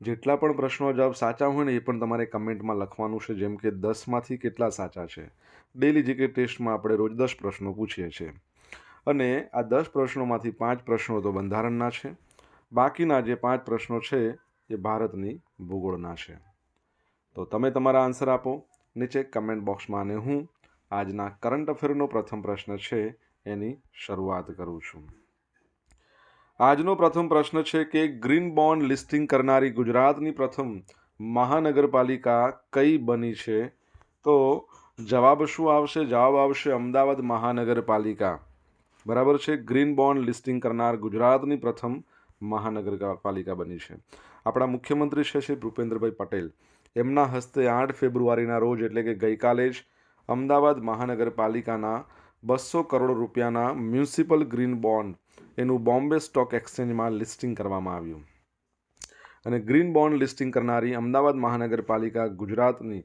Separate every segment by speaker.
Speaker 1: જેટલા પણ પ્રશ્નો જવાબ સાચા હોય ને એ પણ તમારે કમેન્ટમાં લખવાનું છે. જેમ કે દસમાંથી કેટલા સાચા છે? ડેલી જીકે ટેસ્ટમાં આપણે રોજ દસ પ્રશ્નો પૂછીએ છીએ. અને આ દસ પ્રશ્નોમાંથી પાંચ પ્રશ્નો તો બંધારણના છે. બાકીના જે પાંચ પ્રશ્નો છે એ ભારતની ભૂગોળના છે. તો તમે તમારા આન્સર આપો. નીચે કમેન્ટ બોક્સમાં અને હું આજના કરંટ અફેરનો પ્રથમ પ્રશ્ન છે એની શરૂઆત કરું છું. આજનો પ્રથમ પ્રશ્ન છે કે ગ્રીન બોન્ડ લિસ્ટિંગ કરનારી ગુજરાતની પ્રથમ મહાનગરપાલિકા કઈ બની છે? તો જવાબ શું આવશે? જવાબ આવશે અમદાવાદ મહાનગરપાલિકા. બરાબર છે? ગ્રીન બોન્ડ લિસ્ટિંગ કરનાર ગુજરાતની પ્રથમ મહાનગરપાલિકા બની છે. આપણા મુખ્યમંત્રી છે શ્રી ભૂપેન્દ્રભાઈ પટેલ. એમના હસ્તે આઠ ફેબ્રુઆરીના રોજ એટલે કે ગઈકાલે જ અમદાવાદ મહાનગરપાલિકાના બસો કરોડ રૂપિયાના મ્યુનિસિપલ ગ્રીન બોન્ડ એનું બોમ્બે સ્ટોક એક્સચેન્જમાં લિસ્ટિંગ કરવામાં આવ્યું. અને ગ્રીન બોન્ડ લિસ્ટિંગ કરનારી અમદાવાદ મહાનગરપાલિકા ગુજરાતની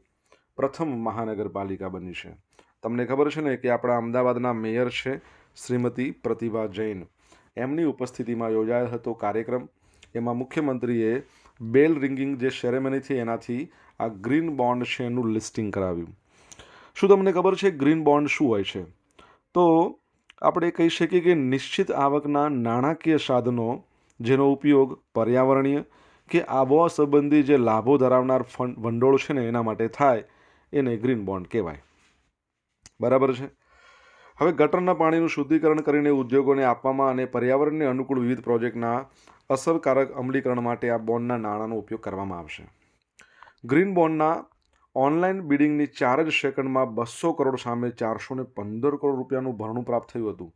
Speaker 1: પ્રથમ મહાનગરપાલિકા બની છે. તમને ખબર છે ને કે આપણા અમદાવાદના મેયર છે શ્રીમતી પ્રતિભા જૈન. એમની ઉપસ્થિતિમાં યોજાયેલ હતો કાર્યક્રમ. એમાં મુખ્યમંત્રીએ બેલ રિંગિંગ જે સેરેમનીથી એનાથી આ ગ્રીન બોન્ડ છે એનું લિસ્ટિંગ કરાવ્યું. શું તમને ખબર છે ગ્રીન બોન્ડ શું હોય છે? તો આપણે કહી શકીએ કે નિશ્ચિત આવકના નાણાકીય સાધનો, જેનો ઉપયોગ પર્યાવરણીય કે આબોહવા સંબંધી જે લાભો ધરાવનાર ફંડ ભંડોળ છે ને, એના માટે થાય, એને ગ્રીન બોન્ડ કહેવાય. બરાબર છે? હવે ગટરના પાણીનું શુદ્ધિકરણ કરીને ઉદ્યોગોને આપવામાં અને પર્યાવરણને અનુકૂળ વિવિધ પ્રોજેક્ટના અસરકારક અમલીકરણ માટે આ બોન્ડના નાણાંનો ઉપયોગ કરવામાં આવશે. ગ્રીન બોન્ડના ઓનલાઈન બિડિંગની ચાર જ સેકન્ડમાં બસો કરોડ સામે ચારસો પંદર કરોડ રૂપિયાનું ભરણું પ્રાપ્ત થયું હતું.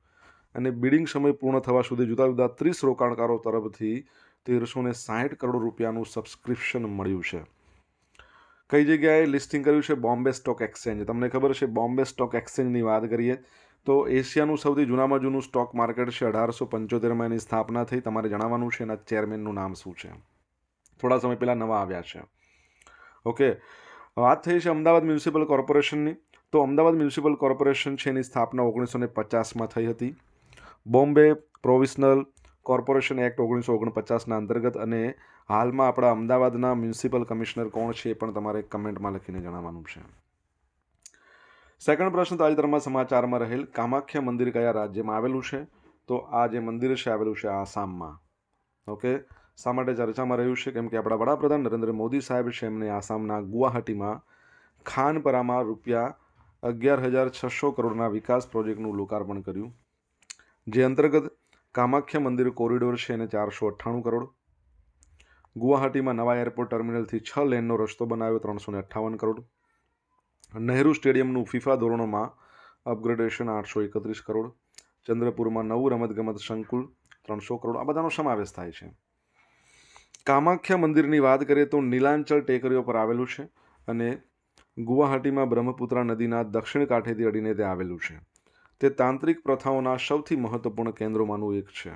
Speaker 1: અને બિડિંગ સમય પૂર્ણ થવા સુધી જુદા જુદા ત્રીસ રોકાણકારો તરફથી તેરસો ને સાઠ કરોડ રૂપિયાનું સબસ્ક્રિપ્શન મળ્યું છે. કઈ જગ્યાએ લિસ્ટિંગ કર્યું છે? Bombay stock exchange. તમને ખબર છે, બોમ્બે સ્ટોક એક્સચેન્જની વાત કરીએ તો એશિયાનું સૌથી જૂનામાં જૂનું સ્ટોક માર્કેટ છે, અઢારસો પંચોતેરમાં એની સ્થાપના થઈ. તમારે જણાવવાનું છે એના ચેરમેનનું નામ શું છે? થોડા સમય પહેલાં નવા આવ્યા છે. ઓકે. વાત થઈ છે અમદાવાદ મ્યુનિસિપલ કોર્પોરેશનની. તો અમદાવાદ મ્યુનિસિપલ કોર્પોરેશન છે એની સ્થાપના ઓગણીસો ને પચાસમાં થઈ હતી. બોમ્બે પ્રોવિશનલ કોર્પોરેશન એક્ટ ઓગણીસો ઓગણપચાસના અંતર્ગત અને હાલમાં આપણા અમદાવાદના મ્યુનિસિપલ કમિશનર કોણ છે એ પણ તમારે કમેન્ટમાં લખીને જણાવવાનું છે. સેકન્ડ પ્રશ્ન તાજેતરમાં સમાચારમાં રહેલ કામાખ્યા મંદિર કયા રાજ્યમાં આવેલું છે? તો આ જે મંદિર છે, આવેલું છે આસામમાં. ઓકે? શા માટે ચર્ચામાં રહ્યું છે? કેમ કે આપણા વડાપ્રધાન નરેન્દ્ર મોદી સાહેબ છે, એમને આસામના ગુવાહાટીમાં ખાનપરામાં રૂપિયા અગિયાર હજાર છસો કરોડના વિકાસ પ્રોજેક્ટનું લોકાર્પણ કર્યું. જે અંતર્ગત કામાખ્યા મંદિર કોરિડોર છે, એને ચારસો અઠ્ઠાણું કરોડ. ગુવાહાટીમાં નવા એરપોર્ટ ટર્મિનલથી છ લેનનો રસ્તો બનાવ્યો, ત્રણસો અઠ્ઠાવન કરોડ. નહેરુ સ્ટેડિયમનું ફિફા ધોરણોમાં અપગ્રેડેશન, આઠસો એકત્રીસ કરોડ. ચંદ્રપુરમાં નવું રમતગમત સંકુલ, ત્રણસો કરોડ. આ બધાનો સમાવેશ થાય છે. કામાખ્યા મંદિરની વાત કરીએ તો નીલાંચલ ટેકરીઓ પર આવેલું છે અને ગુવાહાટીમાં બ્રહ્મપુત્રા નદીના દક્ષિણ કાંઠેથી અડીને તે આવેલું છે. તે તાંત્રિક પ્રથાઓના સૌથી મહત્વપૂર્ણ કેન્દ્રોમાંનું એક છે.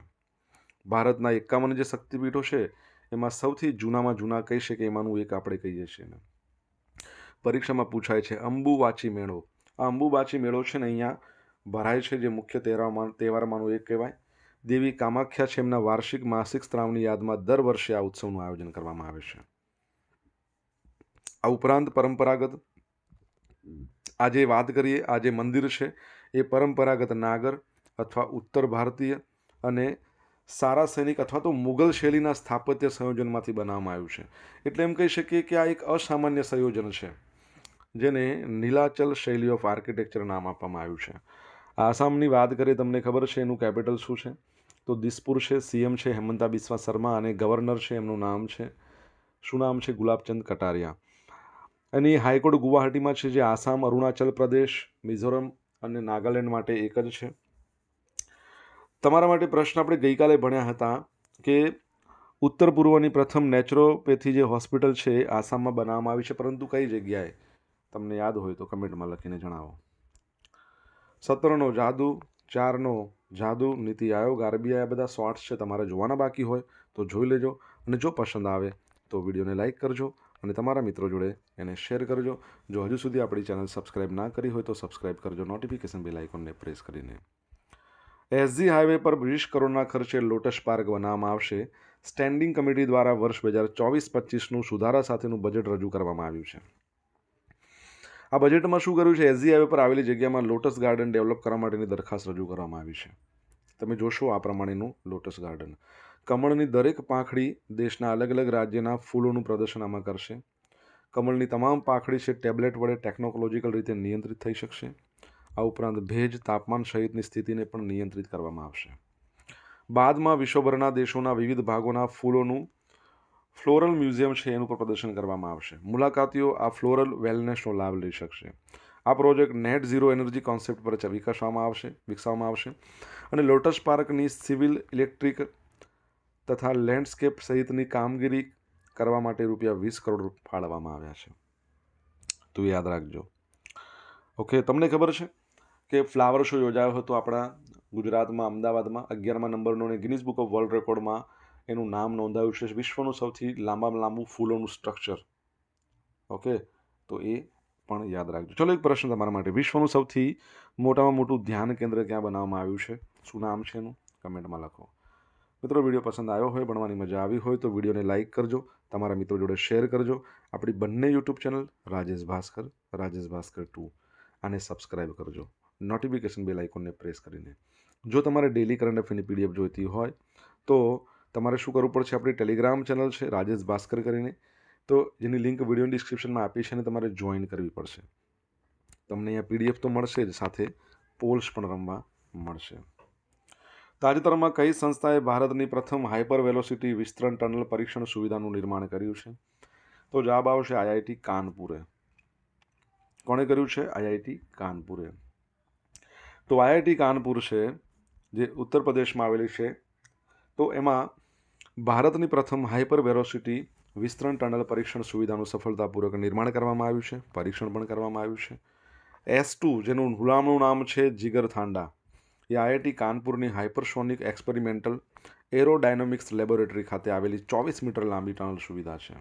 Speaker 1: ભારતના એકાવન જે શક્તિપીઠો છે, એમાં સૌથી જૂનામાં જૂના કહી શકે એમાંનું એક આપણે કહીએ છીએ પરીક્ષામાં પૂછાય છે, અંબુવાચી મેળો. આ અંબુવાચી મેળો છે ને અહીંયા ભરાય છે, જે મુખ્ય તહેવારમાં તહેવારમાંનું એક કહેવાય. દેવી કામાખ્યા છે એમના વાર્ષિક માસિક સ્ત્રાવની યાદમાં દર વર્ષે આ ઉત્સવનું આયોજન કરવામાં આવે છે. આ ઉપરાંત પરંપરાગત આજે વાત કરીએ આ જે મંદિર છે, એ પરંપરાગત નાગર અથવા ઉત્તર ભારતીય અને સારા સૈનિક અથવા તો મુગલ શૈલીના સ્થાપત્ય સંયોજનમાંથી બનાવવામાં આવ્યું છે. એટલે એમ કહી શકીએ કે આ એક અસામાન્ય સંયોજન છે, જેને નીલાચલ શૈલી ઓફ આર્કિટેક્ચર નામ આપવામાં આવ્યું છે. આસામની વાત કરીએ, તમને ખબર છે એનું કેપિટલ શું છે? તો દિસપુર છે, સીએમ છે હેમંતા બિસ્વા શર્મા અને ગવર્નર છે એમનું નામ છે. શું નામ છે? ગુલાબચંદ કટારિયા. અને હાઈકોર્ટ ગુવાહાટીમાં છે જે આસામ, અરુણાચલ પ્રદેશ, મિઝોરમ અને નાગાલેન્ડ માટે એક જ છે. તમારા માટે પ્રશ્ન આપણે ગઈકાલે ભણ્યા હતા કે ઉત્તર પૂર્વની પ્રથમ નેચરોપેથી જે હોસ્પિટલ છે આસામમાં બનાવવામાં આવી છે, પરંતુ કઈ જગ્યાએ? તમને યાદ હોય તો કમેન્ટમાં લખીને જણાવો. સત્રનો જાદુ, ચારનો જાદુ, નીતિ આયોગ, આરબીઆઈ, આ બધા શોર્ટ્સ છે, તમારે જોવાના બાકી હોય તો જોઈ લેજો અને જો પસંદ આવે તો વિડીયોને લાઇક કરજો અને તમારા મિત્રો જોડે એને શેર કરજો. જો હજુ સુધી આપણી ચેનલ સબસ્ક્રાઇબ ના કરી હોય તો સબસ્ક્રાઇબ કરજો, નોટિફિકેશન બેલ આઇકોનને પ્રેસ કરીને. એસજી હાઈવે પર વીસ કરોડના ખર્ચે લોટસ પાર્ક બનાવવામાં આવશે. સ્ટેન્ડિંગ કમિટી દ્વારા વર્ષ બે હજાર ચોવીસ પચીસનું સુધારા સાથેનું બજેટ રજૂ કરવામાં આવ્યું છે. આ બજેટમાં શું કર્યું છે? એસજી હાઈવે પર આવેલી જગ્યામાં લોટસ ગાર્ડન ડેવલપ કરવા માટેની દરખાસ્ત રજૂ કરવામાં આવી છે. તમે જોશો આ પ્રમાણેનું લોટસ ગાર્ડન કમળની દરેક પાંખડી દેશના અલગ અલગ રાજ્યના ફૂલોનું પ્રદર્શન આમાં કરશે. કમળની તમામ પાંખડી છે ટેબ્લેટ વડે ટેકનોલોજીકલ રીતે નિયંત્રિત થઈ શકશે. આ ઉપરાંત ભેજ, તાપમાન સહિતની સ્થિતિને પણ નિયંત્રિત કરવામાં આવશે. બાદમાં વિશ્વભરના દેશોના વિવિધ ભાગોના ફૂલોનું ફ્લોરલ મ્યુઝિયમ છે એનું પણ પ્રદર્શન કરવામાં આવશે. મુલાકાતીઓ આ ફ્લોરલ વેલનેસનો લાભ લઈ શકશે. આ project net zero energy concept પર વિકસાવવામાં આવશે વિકસાવવામાં આવશે. અને લોટસ પાર્કની સિવિલ ઇલેક્ટ્રિક તથા લેન્ડસ્કેપ સહિતની કામગીરી કરવા માટે રૂપિયા વીસ કરોડ ફાળવવામાં આવ્યા છે. તો યાદ રાખજો. ઓકે, તમને ખબર છે કે ફ્લાવર શો યોજાયો હતો આપણા ગુજરાતમાં, અમદાવાદમાં, અગિયારમા નંબરનો અને ગિનિસ બુક ઓફ વર્લ્ડ રેકોર્ડમાં એનું નામ નોંધાયું છે વિશ્વનું સૌથી લાંબામાં લાંબુ ફૂલોનું સ્ટ્રક્ચર ઓકે તો એ પણ યાદ રાખજો. ચલો એક પ્રશ્ન તમારા માટે. વિશ્વનું સૌથી મોટામાં મોટું ધ્યાન કેન્દ્ર ક્યાં બનાવવામાં આવ્યું છે? શું નામ છે એનું? કમેન્ટમાં લખો. મિત્રો, વીડિયો પસંદ આવ્યો હોય, ભણવાની મજા આવી હોય, તો વિડીયોને લાઇક કરજો. તમારા મિત્રો જોડે શેર કરજો. આપણી બંને YouTube channel Rajesh Bhaskar Rajesh Bhaskar two. આને સબસ્ક્રાઇબ કરજો. નોટિફિકેશન બેલ આઇકોનને પ્રેસ કરીને. જો તમારે ડેલી કરંટ અફેરની પીડીએફ જોઈતી હોય, તો તમારે શું કરવું પડશે? આપણી ટેલિગ્રામ ચેનલ છે, રાજેશ ભાસ્કર કરીને. તો જેની લિંક વીડિયો ડિસ્ક્રિપ્શનમાં આપી છે અને તમારે જોઈન કરવી પડશે. તમને અહીંયા પીડીએફ તો મળશે જ, સાથે પોલ્સ પણ રમવા મળશે. તાજેતરમાં કઈ સંસ્થાએ ભારતની પ્રથમ હાઇપર વેલોસિટી વિસ્તરણ ટનલ પરીક્ષણ સુવિધાનું નિર્માણ કર્યું છે? તો જવાબ આવશે આઈઆઈટી કાનપુરે. કોણે કર્યું છે? આઈઆઈટી કાનપુરે. તો આઈઆઈટી કાનપુર છે, જે ઉત્તર પ્રદેશમાં આવેલી છે. તો એમાં ભારતની પ્રથમ હાઇપર વેરોસિટી વિસ્તરણ ટનલ પરીક્ષણ સુવિધાનું સફળતાપૂર્વક નિર્માણ કરવામાં આવ્યું છે, પરીક્ષણ પણ કરવામાં આવ્યું છે. એસ ટુ, જેનું હુલામણું નામ છે જીગર થાંડા, એ આઈઆઈટી કાનપુરની હાઇપરસોનિક એક્સપેરિમેન્ટલ એરોડાયનોમિક્સ લેબોરેટરી ખાતે આવેલી ચોવીસ મીટર લાંબી ટનલ સુવિધા છે.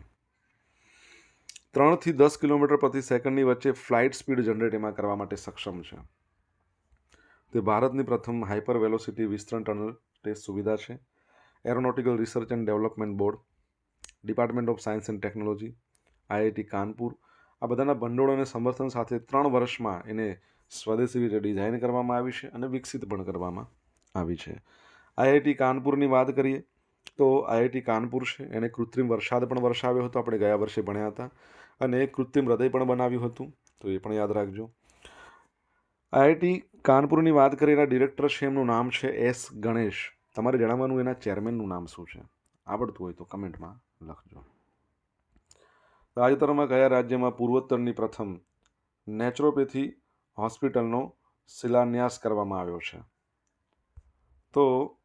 Speaker 1: ત્રણથી દસ કિલોમીટર પ્રતિ સેકન્ડની વચ્ચે ફ્લાઇટ સ્પીડ જનરેટ એમાં કરવા માટે સક્ષમ છે. તે ભારતની પ્રથમ હાઇપર વેલોસિટી વિસ્તરણ ટનલ ટેસ્ટ સુવિધા છે. Aeronautical research and development board department of science and technology IIT Kanpur આ બધાના ભંડોળ અને સમર્થન સાથે ત્રણ વર્ષમાં એને સ્વદેશી રીતે ડિઝાઇન કરવામાં આવી છે અને વિકસિત પણ કરવામાં આવી છે. આઈઆઈટી કાનપુરની વાત કરીએ તો આઈઆઈટી કાનપુર છે. એને કૃત્રિમ વરસાદ પણ વરસાવ્યો હતો. આપણે ગયા વર્ષે ભણ્યા હતા અને કૃત્રિમ હૃદય પણ બનાવ્યું હતું. તો એ પણ યાદ રાખજો. આઈઆઈટી કાનપુરની વાત કરીએ એના ડિરેક્ટર છે એમનું નામ છે એસ ગણેશ. તમારે જણાવવાનું એના ચેરમેનનું નામ શું છે? આવડતું હોય તો કમેન્ટમાં લખજો. તાજેતરમાં કયા રાજ્યમાં પૂર્વોત્તરની પ્રથમ નેચરોપેથી હોસ્પિટલનો શિલાન્યાસ કરવામાં આવ્યો છે? તો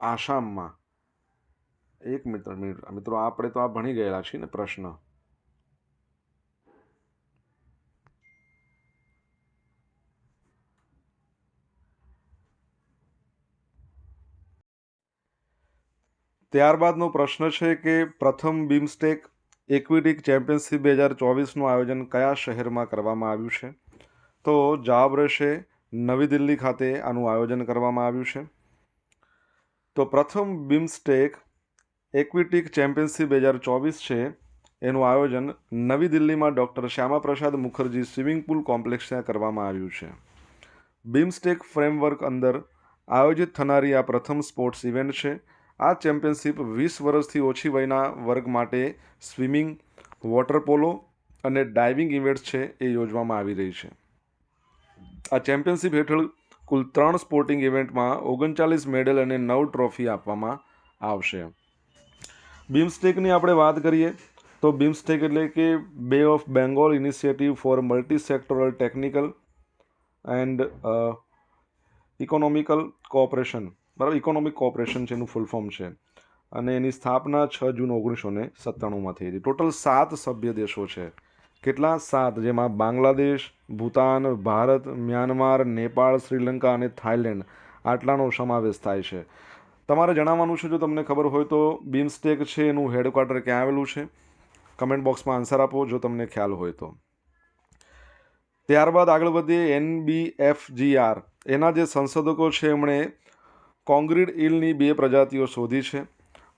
Speaker 1: આસામમાં. એક મિત્ર, મિત્રો, આપણે તો આ ભણી ગયેલા છીએ ને પ્રશ્ન. ત્યારબાદનો પ્રશ્ન છે કે પ્રથમ બિમસ્ટેક ઇક્વિટી ચેમ્પિયનશિપ બે હજાર ચોવીસનું આયોજન કયા શહેરમાં કરવામાં આવ્યું છે? તો જવાબ રહેશે, નવી દિલ્હી ખાતે આનું આયોજન કરવામાં આવ્યું છે. તો પ્રથમ બિમસ્ટેક એક્વિટિક ચેમ્પિયનશિપ બે હજાર ચોવીસ છે. એનું આયોજન નવી દિલ્હીમાં doctor Shyamaprasad Mukherjee swimming pool કોમ્પ્લેક્સમાં કરવામાં આવ્યું છે. બિમસ્ટેક ફ્રેમવર્ક અંદર આયોજિત થનારી આ પ્રથમ સ્પોર્ટ્સ ઇવેન્ટ છે. આ ચેમ્પિયનશિપ વીસ વર્ષથી ઓછી વયના વર્ગ માટે સ્વિમિંગ, વોટર પોલો અને ડાઇવિંગ ઇવેન્ટ્સ છે એ યોજવામાં આવી રહી છે. આ ચેમ્પિયનશિપ હેઠળ કુલ ત્રણ સ્પોર્ટિંગ ઇવેન્ટમાં ઓગણચાલીસ મેડલ અને નવ ટ્રોફી આપવામાં આવશે. બીમસ્ટેકની આપણે વાત કરીએ તો બીમસ્ટેક એટલે કે bay of Bengal initiative for multi sectoral technical and economical cooperation. બરાબર ઇકોનોમિક કોઓપરેશન છે, એનું ફૂલ ફોર્મ છે. અને એની સ્થાપના છ જૂન ઓગણીસો ને સત્તાણુંમાં થઈ હતી. ટોટલ સાત સભ્ય દેશો છે. કેટલા? સાત. જેમાં બાંગ્લાદેશ, ભૂતાન, ભારત, મ્યાનમાર, નેપાળ, શ્રીલંકા અને થાઇલેન્ડ આટલાનો સમાવેશ થાય છે. તમારે જણાવવાનું છે, જો તમને ખબર હોય તો બીમસ્ટેક છે, એનું હેડક્વાર્ટર ક્યાં આવેલું છે? કમેન્ટ બોક્સમાં આન્સર આપો, જો તમને ખ્યાલ હોય તો. ત્યારબાદ આગળ વધીએ N B F G R એના જે સંશોધકો છે, એમણે કોંગ્રીટ ઈલની બે પ્રજાતિઓ શોધી છે.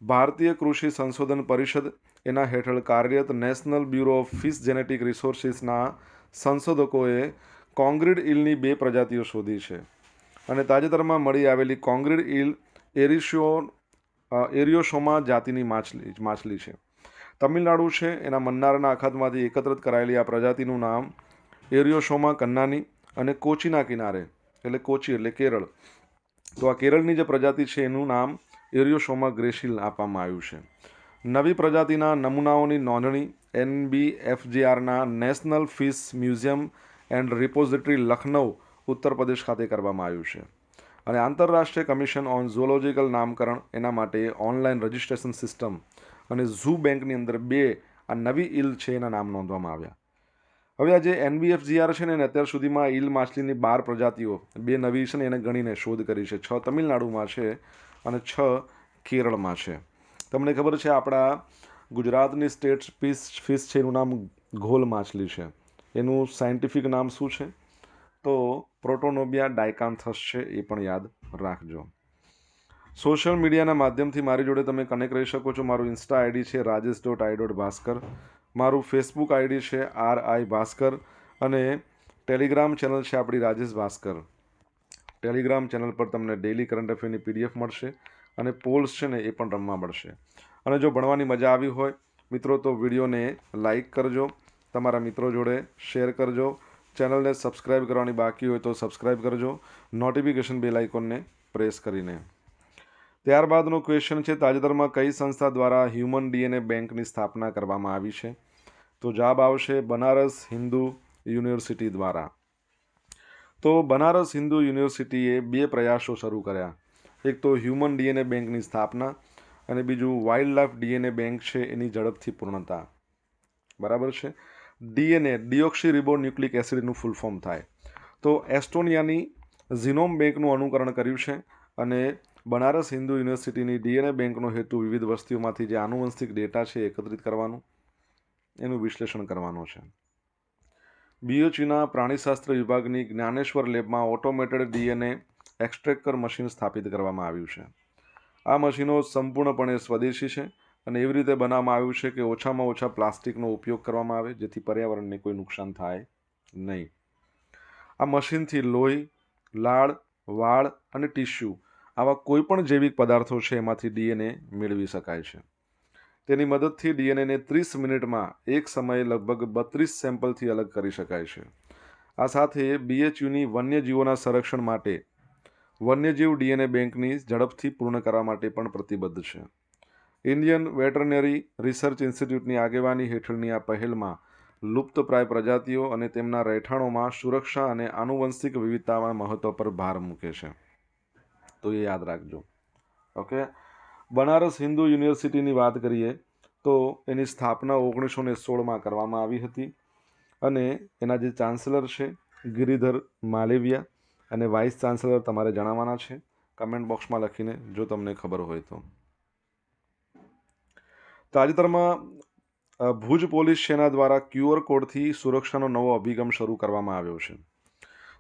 Speaker 1: ભારતીય કૃષિ સંશોધન પરિષદ એના હેઠળ કાર્યરત national bureau of fish genetic રિસોર્સિસના સંશોધકોએ કોંગ્રીડ ઈલની બે પ્રજાતિઓ શોધી છે. અને તાજેતરમાં મળી આવેલી કોંગ્રીડ ઈલ એરિશિયો એરિયોશોમા જાતિની માછલી માછલી છે. તમિલનાડુ છે. એના મન્નારના અખાતમાંથી એકત્રિત કરાયેલી આ પ્રજાતિનું નામ એરિયોશોમા કન્નાની અને કોચીના કિનારે, એટલે કોચી એટલે કેરળ તો આ કેરળની જે પ્રજાતિ છે એનું નામ એરિયોસોમા ગ્રેશિલ આપવામાં આવ્યું છે. નવી પ્રજાતિના નમૂનાઓની નોંધણી એનબીએફજીઆરના national fish museum and repository Lucknow Uttar Pradesh ખાતે કરવામાં આવ્યું છે. અને આંતરરાષ્ટ્રીય કમિશન ઓન ઝુઓલોજિકલ નામકરણ એના માટે ઓનલાઈન રજિસ્ટ્રેશન સિસ્ટમ અને ઝૂ બેંકની અંદર બે આ નવી ઇલ છે એના નામ નોંધવામાં આવ્યા. હવે આ જે એનબીએફજીઆર છે ને, એને અત્યાર સુધીમાં ઈલ માછલીની બાર પ્રજાતિઓ, બે નવી છે ને, એને ગણીને શોધ કરી છે. છ તમિલનાડુમાં છે અને છ કેરળમાં છે. તમને ખબર છે આપણા ગુજરાતની સ્ટેટ ફિશ ફિશ છે, એનું નામ ઘોલ માછલી છે. એનું સાયન્ટિફિક નામ શું છે? તો પ્રોટોનોબિયા ડાયકાન્થસ છે, એ પણ યાદ રાખજો. સોશિયલ મીડિયાના માધ્યમથી મારી જોડે તમે કનેક્ટ રહી શકો છો. મારું ઇન્સ્ટા આઈડી છે, Rajesh dot I dot Bhaskar. મારું ફેસબુક આઈડી છે આર આઈ ભાસ્કર અને ટેલિગ્રામ ચેનલ છે આપણી રાજેશ ભાસ્કર. ટેલિગ્રામ ચેનલ પર તમને ડેલી કરંટ અફેરની પીડીએફ મળશે અને પોલ્સ છે ને એ પણ રમવા મળશે. અને જો ભણવાની મજા આવી હોય, મિત્રો, તો વિડીયોને લાઈક કરજો, તમારા મિત્રો જોડે શેર કરજો ચેનલને સબસ્ક્રાઈબ કરવાની બાકી હોય તો સબસ્ક્રાઈબ કરજો નોટિફિકેશન બેલ આઇકોનને પ્રેસ કરીને. ત્યારબાદનો ક્વેશ્ચન છે, તાજેતરમાં કઈ સંસ્થા દ્વારા હ્યુમન ડીએનએ બેંકની સ્થાપના કરવામાં આવી છે? તો જવાબ આવશે બનારસ હિન્દુ યુનિવર્સિટી દ્વારા. તો બનારસ હિન્દુ યુનિવર્સિટીએ બે પ્રયાસો શરૂ કર્યા. એક તો હ્યુમન ડીએનએ બેંકની સ્થાપના અને બીજું વાઇલ્ડ લાઇફ ડીએનએ બેંક છે એની ઝડપથી પૂર્ણતા. બરાબર છે? ડીએનએ ડિઓક્સી રિબો ન્યુક્લિક એસિડનું ફૂલ ફોર્મ થાય. તો એસ્ટોનિયાની ઝિનોમ બેંકનું અનુકરણ કર્યું છે અને બનારસ હિન્દુ યુનિવર્સિટીની ડીએનએ બેંકનો હેતુ વિવિધ વસ્તીઓમાંથી જે આનુવંશિક ડેટા છે એકત્રિત કરવાનું, એનું વિશ્લેષણ કરવાનો છે. બીઓચીના પ્રાણીશાસ્ત્ર વિભાગની જ્ઞાનેશ્વર લેબમાં ઓટોમેટેડ ડીએનએ એક્સ્ટ્રેક્ટર મશીન સ્થાપિત કરવામાં આવ્યું છે. આ મશીનો સંપૂર્ણપણે સ્વદેશી છે અને એવી રીતે બનાવવામાં આવ્યું છે કે ઓછામાં ઓછા પ્લાસ્ટિકનો ઉપયોગ કરવામાં આવે, જેથી પર્યાવરણને કોઈ નુકસાન થાય નહીં. આ મશીનથી લોહી, લાળ, વાળ અને ટીશ્યુ આવા કોઈપણ જૈવિક પદાર્થો છે, એમાંથી ડીએનએ મેળવી શકાય છે. તેની મદદથી ડીએનએને ત્રીસ મિનિટમાં એક સમયે લગભગ બત્રીસ સેમ્પલથી અલગ કરી શકાય છે. આ સાથે બીએચયુની વન્યજીવોના સંરક્ષણ માટે વન્યજીવ ડીએનએ બેંકની ઝડપથી પૂર્ણ કરવા માટે પણ પ્રતિબદ્ધ છે. ઇન્ડિયન વેટરનરી રિસર્ચ ઇન્સ્ટિટ્યૂટની આગેવાની હેઠળની આ પહેલમાં લુપ્તપ્રાય પ્રજાતિઓ અને તેમના રહેઠાણોમાં સુરક્ષા અને આનુવંશિક વિવિધતાના મહત્વ પર ભાર મૂકે છે. તો એ યાદ રાખજો. ઓકે બનારસ હિન્દુ યુનિવર્સિટીની વાત કરીએ, તો એની સ્થાપના ઓગણીસો ને સોળમાં કરવામાં આવી હતી અને એના જે ચાન્સલર છે, ગિરિધર માલેવિયા અને વાઇસ ચાન્સલર તમારે જણાવવાના છે કમેન્ટ બોક્સમાં લખીને જો તમને ખબર હોય તો. તાજેતરમાં ભુજ પોલીસ સેના દ્વારા ક્યુઆર કોડથી સુરક્ષાનો નવો અભિગમ શરૂ કરવામાં આવ્યો છે.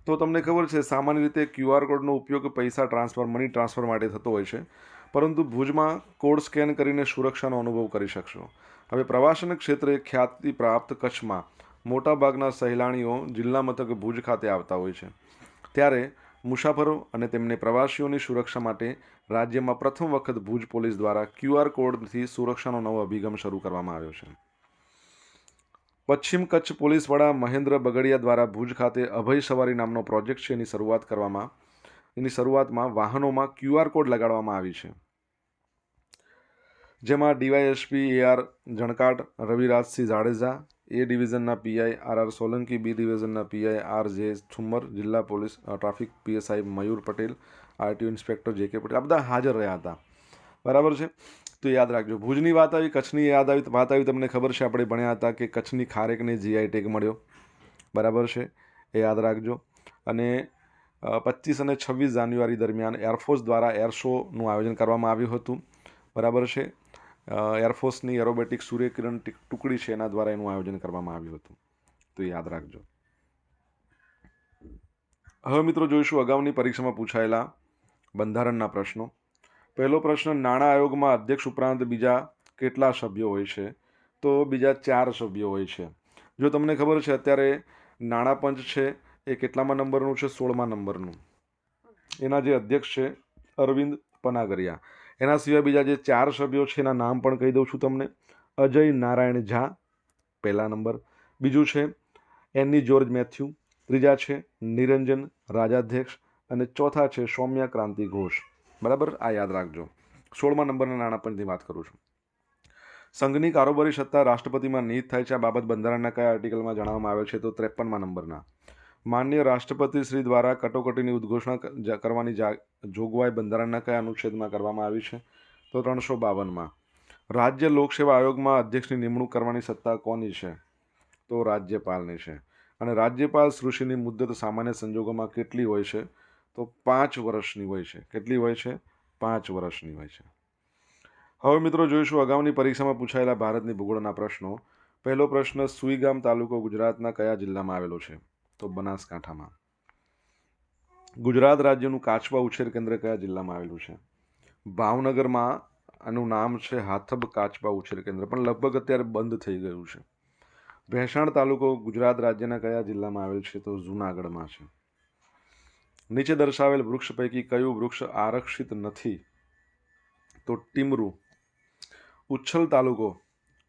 Speaker 1: તો તમને ખબર છે, સામાન્ય રીતે ક્યુઆર કોડનો ઉપયોગ પૈસા ટ્રાન્સફર, મની ટ્રાન્સફર માટે થતો હોય છે. પરંતુ ભુજમાં કોડ સ્કેન કરીને સુરક્ષાનો અનુભવ કરી શકશો. હવે પ્રવાસન ક્ષેત્રે ખ્યાતિ પ્રાપ્ત કચ્છમાં મોટાભાગના સહેલાણીઓ જિલ્લા મથક ભુજ ખાતે આવતા હોય છે. ત્યારે મુસાફરો અને તેમને પ્રવાસીઓની સુરક્ષા માટે રાજ્યમાં પ્રથમ વખત ભુજ પોલીસ દ્વારા ક્યુઆર કોડથી સુરક્ષાનો નવો અભિગમ શરૂ કરવામાં આવ્યો છે. પશ્ચિમ કચ્છ પોલીસ વડા મહેન્દ્ર બગડિયા દ્વારા ભુજ ખાતે અભય સવારી નામનો પ્રોજેક્ટ છે. એની શરૂઆત કરવામાં એની શરૂઆતમાં વાહનોમાં ક્યુઆર કોડ લગાડવામાં આવી છે. જેમાં DYSP A R Jankat Ravirajsinh Jadeja, A ડિવિઝનના PI R R Solanki, B ડિવિઝનના PI R J Thummar જિલ્લા police traffic PSI Mayur Patel RTO inspector J K Patel આ બધા હાજર રહ્યા હતા. બરાબર છે? તો યાદ રાખજો. ભુજની વાત આવી, કચ્છની યાદ આવી વાત આવી તમને ખબર છે, આપણે ભણ્યા હતા કે કચ્છની ખારેકને જીઆઈ ટેગ મળ્યો. બરાબર છે? એ યાદ રાખજો. અને પચીસ અને છવ્વીસ જાન્યુઆરી દરમિયાન એરફોર્સ દ્વારા એર શોનું આયોજન કરવામાં આવ્યું હતું. બરાબર છે? એરફોર્સની એરોબેટિક સૂર્યકિરણ ટુકડી છે, એના દ્વારા એનું આયોજન કરવામાં આવ્યું હતું. તો યાદ રાખજો. હવે મિત્રો જોઈશું, અગાઉની પરીક્ષામાં પૂછાયેલા બંધારણના પ્રશ્નો. પહેલો પ્રશ્ન, નાણાં આયોગમાં અધ્યક્ષ ઉપરાંત બીજા કેટલા સભ્યો હોય છે? તો બીજા ચાર સભ્યો હોય છે. જો તમને ખબર છે, અત્યારે નાણાં પંચ છે, એ કેટલામાં નંબરનું છે? સોળમા નંબરનું. એના જે અધ્યક્ષ છે, અરવિંદ પનાગરિયા. એના સિવાય બીજા જે ચાર સભ્યો છે, એના નામ પણ કહી દઉં છું તમને. અજય નારાયણ ઝા, પહેલા નંબર. બીજું છે એની જોર્જ મેથ્યુ. ત્રીજા છે, નિરંજન રાજાધ્યક્ષ અને ચોથા છે, સૌમ્યા ક્રાંતિ ઘોષ. બરાબર? આ યાદ રાખજો. સોળમા નંબરના નાણાપંચની વાત કરું છું. સંઘની કારોબારી સત્તા રાષ્ટ્રપતિમાં નિહિત થાય છે. આ બાબત બંધારણના કયા આર્ટિકલમાં જણાવવામાં આવે છે તો ત્રેપનમાં નંબરના. માન્ય રાષ્ટ્રપતિ શ્રી દ્વારા કટોકટીની ઉદ્ઘોષણા કરવાની જોગવાઈ બંધારણના કયા અનુચ્છેદમાં કરવામાં આવી છે તો ત્રણસો બાવનમાં. રાજ્ય લોકસેવા આયોગમાં અધ્યક્ષની નિમણૂક કરવાની સત્તા કોની છે તો રાજ્યપાલની છે. અને રાજ્યપાલ શ્રુષિની મુદ્દત સામાન્ય સંજોગોમાં કેટલી હોય છે તો પાંચ વર્ષની હોય છે. કેટલી હોય છે? પાંચ વર્ષની હોય છે. હવે મિત્રો જોઈશું અગાઉની પરીક્ષામાં પૂછાયેલા ભારતની ભૂગોળના પ્રશ્નો. પહેલો પ્રશ્ન, સુઈગામ તાલુકો ગુજરાતના કયા જિલ્લામાં આવેલો છે? તો બનાસકાંઠામાં. ગુજરાત રાજ્યનું કાચબા ઉછેર કેન્દ્ર કયા જિલ્લામાં આવેલું છે? ભાવનગરમાં આનું નામ છે હાથબ કાચબા ઉછેર કેન્દ્ર, પણ લગભગ અત્યારે બંધ થઈ ગયું છે. ભેસાણ તાલુકો ગુજરાત રાજ્યના કયા જિલ્લામાં આવેલ છે? તો જૂનાગઢમાં છે. નીચે દર્શાવેલ વૃક્ષ પૈકી કયું વૃક્ષ આરક્ષિત નથી? તો ટીમરૂ, ઉચ્છલ તાલુકો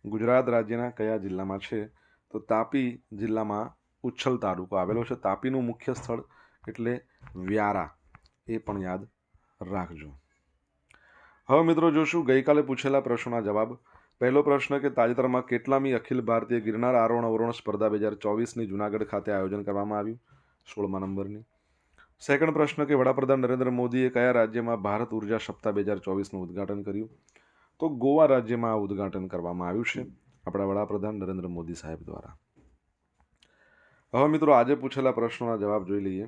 Speaker 1: ગુજરાત રાજ્યના કયા જિલ્લામાં છે? તો તાપી જિલ્લામાં ઉચ્છલ તાલુકો આવેલો છે. તાપીનું મુખ્ય સ્થળ એટલે વ્યારા. એ પણ યાદ રાખજો. હવે મિત્રો જોશું, ગઈકાલે પૂછેલા પ્રશ્નોના જવાબ. પહેલો પ્રશ્ન કે તાજેતરમાં કેટલામી અખિલ ભારતીય ગિરનાર આરોહણ અવરોહણ સ્પર્ધા બે હજાર ચોવીસની જુનાગઢ ખાતે આયોજન કરવામાં આવ્યું? સોળમા નંબરની. સેકન્ડ પ્રશ્ન કે વડાપ્રધાન નરેન્દ્ર મોદીએ કયા રાજ્યમાં ભારત ઊર્જા સપ્તાહ બે હજાર ચોવીસનું ઉદ્ઘાટન કર્યું? તો ગોવા રાજ્યમાં આ ઉદ્ઘાટન કરવામાં આવ્યું છે આપણા વડાપ્રધાન નરેન્દ્ર મોદી સાહેબ દ્વારા. હવે મિત્રો આજે પૂછેલા પ્રશ્નોના જવાબ જોઈ લઈએ.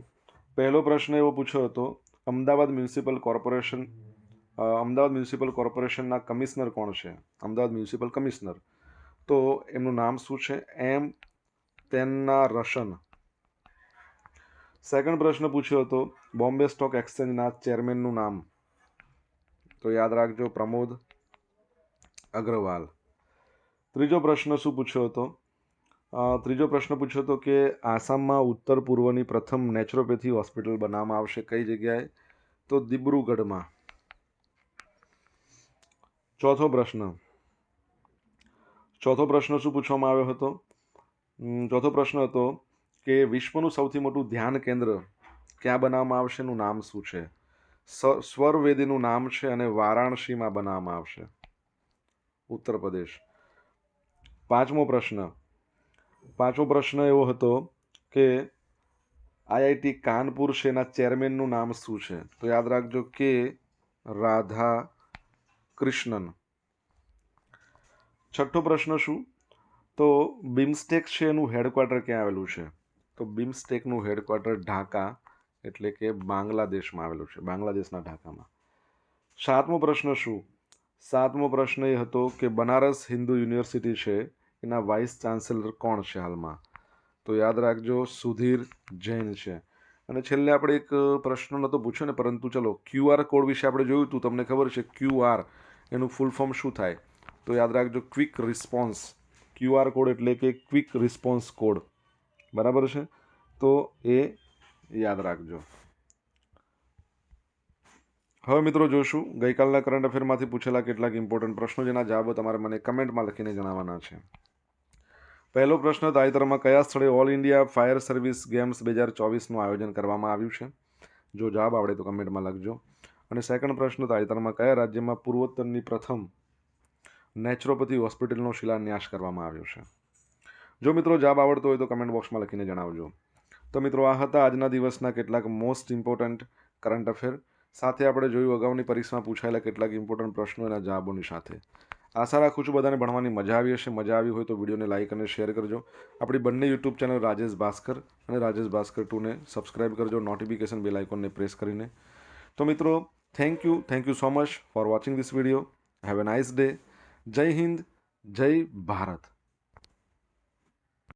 Speaker 1: પહેલો પ્રશ્ન એવો પૂછ્યો હતો, Ahmedabad municipal corporation Ahmedabad municipal કોર્પોરેશનના કમિશનર કોણ છે? Ahmedabad municipal commissioner. તો એમનું નામ શું છે? એમ, તેના રશન. સેકન્ડ પ્રશ્ન પૂછ્યો હતો બોમ્બે સ્ટોક એક્સચેન્જના ચેરમેનનું નામ. તો યાદ રાખજો, પ્રમોદ અગ્રવાલ. ત્રીજો પ્રશ્ન શું પૂછ્યો હતો? ત્રીજો પ્રશ્ન પૂછ્યો હતો કે, આસામમાં ઉત્તર પૂર્વની પ્રથમ નેચરોપેથી હોસ્પિટલ બનાવવામાં આવશે કઈ જગ્યાએ? તો દિબ્રુગઢમાં. ચોથો પ્રશ્ન. ચોથો પ્રશ્ન શું પૂછવામાં આવ્યો હતો? ચોથો પ્રશ્ન હતો કે વિશ્વનું સૌથી મોટું ધ્યાન કેન્દ્ર ક્યાં બનાવવામાં આવશે એનું નામ શું છે? સ્વરવેદીનું નામ છે અને વારાણસીમાં બનાવવામાં આવશે. ઉત્તર પ્રદેશ. પાંચમો પ્રશ્ન. પાંચમો પ્રશ્ન એવો હતો કે આઈઆઈટી કાનપુર છે એના ચેરમેનનું નામ શું છે? તો યાદ રાખજો કે રાધા કૃષ્ણન છઠ્ઠો પ્રશ્ન શું? તો બિમસ્ટેક છે એનું હેડક્વાર્ટર ક્યાં આવેલું છે? તો બિમસ્ટેકનું હેડક્વાર્ટર ઢાકા એટલે કે બાંગ્લાદેશમાં આવેલું છે, બાંગ્લાદેશના ઢાકામાં. સાતમો પ્રશ્ન શું? સાતમો પ્રશ્ન એ હતો કે બનારસ હિન્દુ યુનિવર્સિટી છે, એના વાઇસ ચાન્સેલર કોણ છે હાલમાં? તો યાદ રાખજો, સુધીર જૈન છે. અને છેલ્લે આપણે એક પ્રશ્ન નહોતો પૂછ્યો ને, પરંતુ ચલો ક્યુઆર કોડ વિશે આપણે જોયું હતું તમને ખબર છે ક્યુઆર એનું ફૂલ ફોર્મ શું થાય? તો યાદ રાખજો, ક્વિક રિસ્પોન્સ. ક્યુઆર કોડ એટલે કે ક્વિક રિસ્પોન્સ કોડ. બરાબર છે? તો એ યાદ રાખજો. હવે મિત્રો જોશું, ગઈકાલના કરંટ અફેરમાંથી પૂછેલા કેટલાક ઇમ્પોર્ટન્ટ પ્રશ્નો જેના જવાબો તમારે મને કમેન્ટમાં લખીને જણાવવાના છે. પહેલો પ્રશ્ન, તાજેતરમાં કયા સ્થળે all India fire service games બે હજાર ચોવીસનું આયોજન કરવામાં આવ્યું છે? જો જવાબ આવડે તો કમેન્ટમાં લખજો. અને સેકન્ડ પ્રશ્ન, તાજેતરમાં કયા રાજ્યમાં પૂર્વોત્તરની પ્રથમ નેચરોપેથી હોસ્પિટલનો શિલાન્યાસ કરવામાં આવ્યો છે? જો મિત્રો જાબ આવડતો હોય તો કમેન્ટ બોક્સમાં લખીને જણાવજો. તો મિત્રો આ હતા આજના દિવસના કેટલાક મોસ્ટ ઇમ્પોર્ટન્ટ કરંટ અફેર સાથે આપણે જોયું અગાઉની પરીક્ષામાં પૂછાયેલા કેટલાક ઇમ્પોર્ટન્ટ પ્રશ્નો એના જવાબોની સાથે. આશા રાખું છું બધાને ભણવાની મજા આવી હશે. મજા આવી હોય તો વિડીયોને લાઇક અને શેર કરજો. આપણી બંને યુટ્યુબ ચેનલ રાજેશ ભાસ્કર અને રાજેશ ભાસ્કર ટુને સબસ્ક્રાઇબ કરજો. નોટિફિકેશન બેલ આઇકોનને પ્રેસ કરીને. તો મિત્રો thank you thank you so much for watching this video have a nice day Jai Hind, Jai Bharat.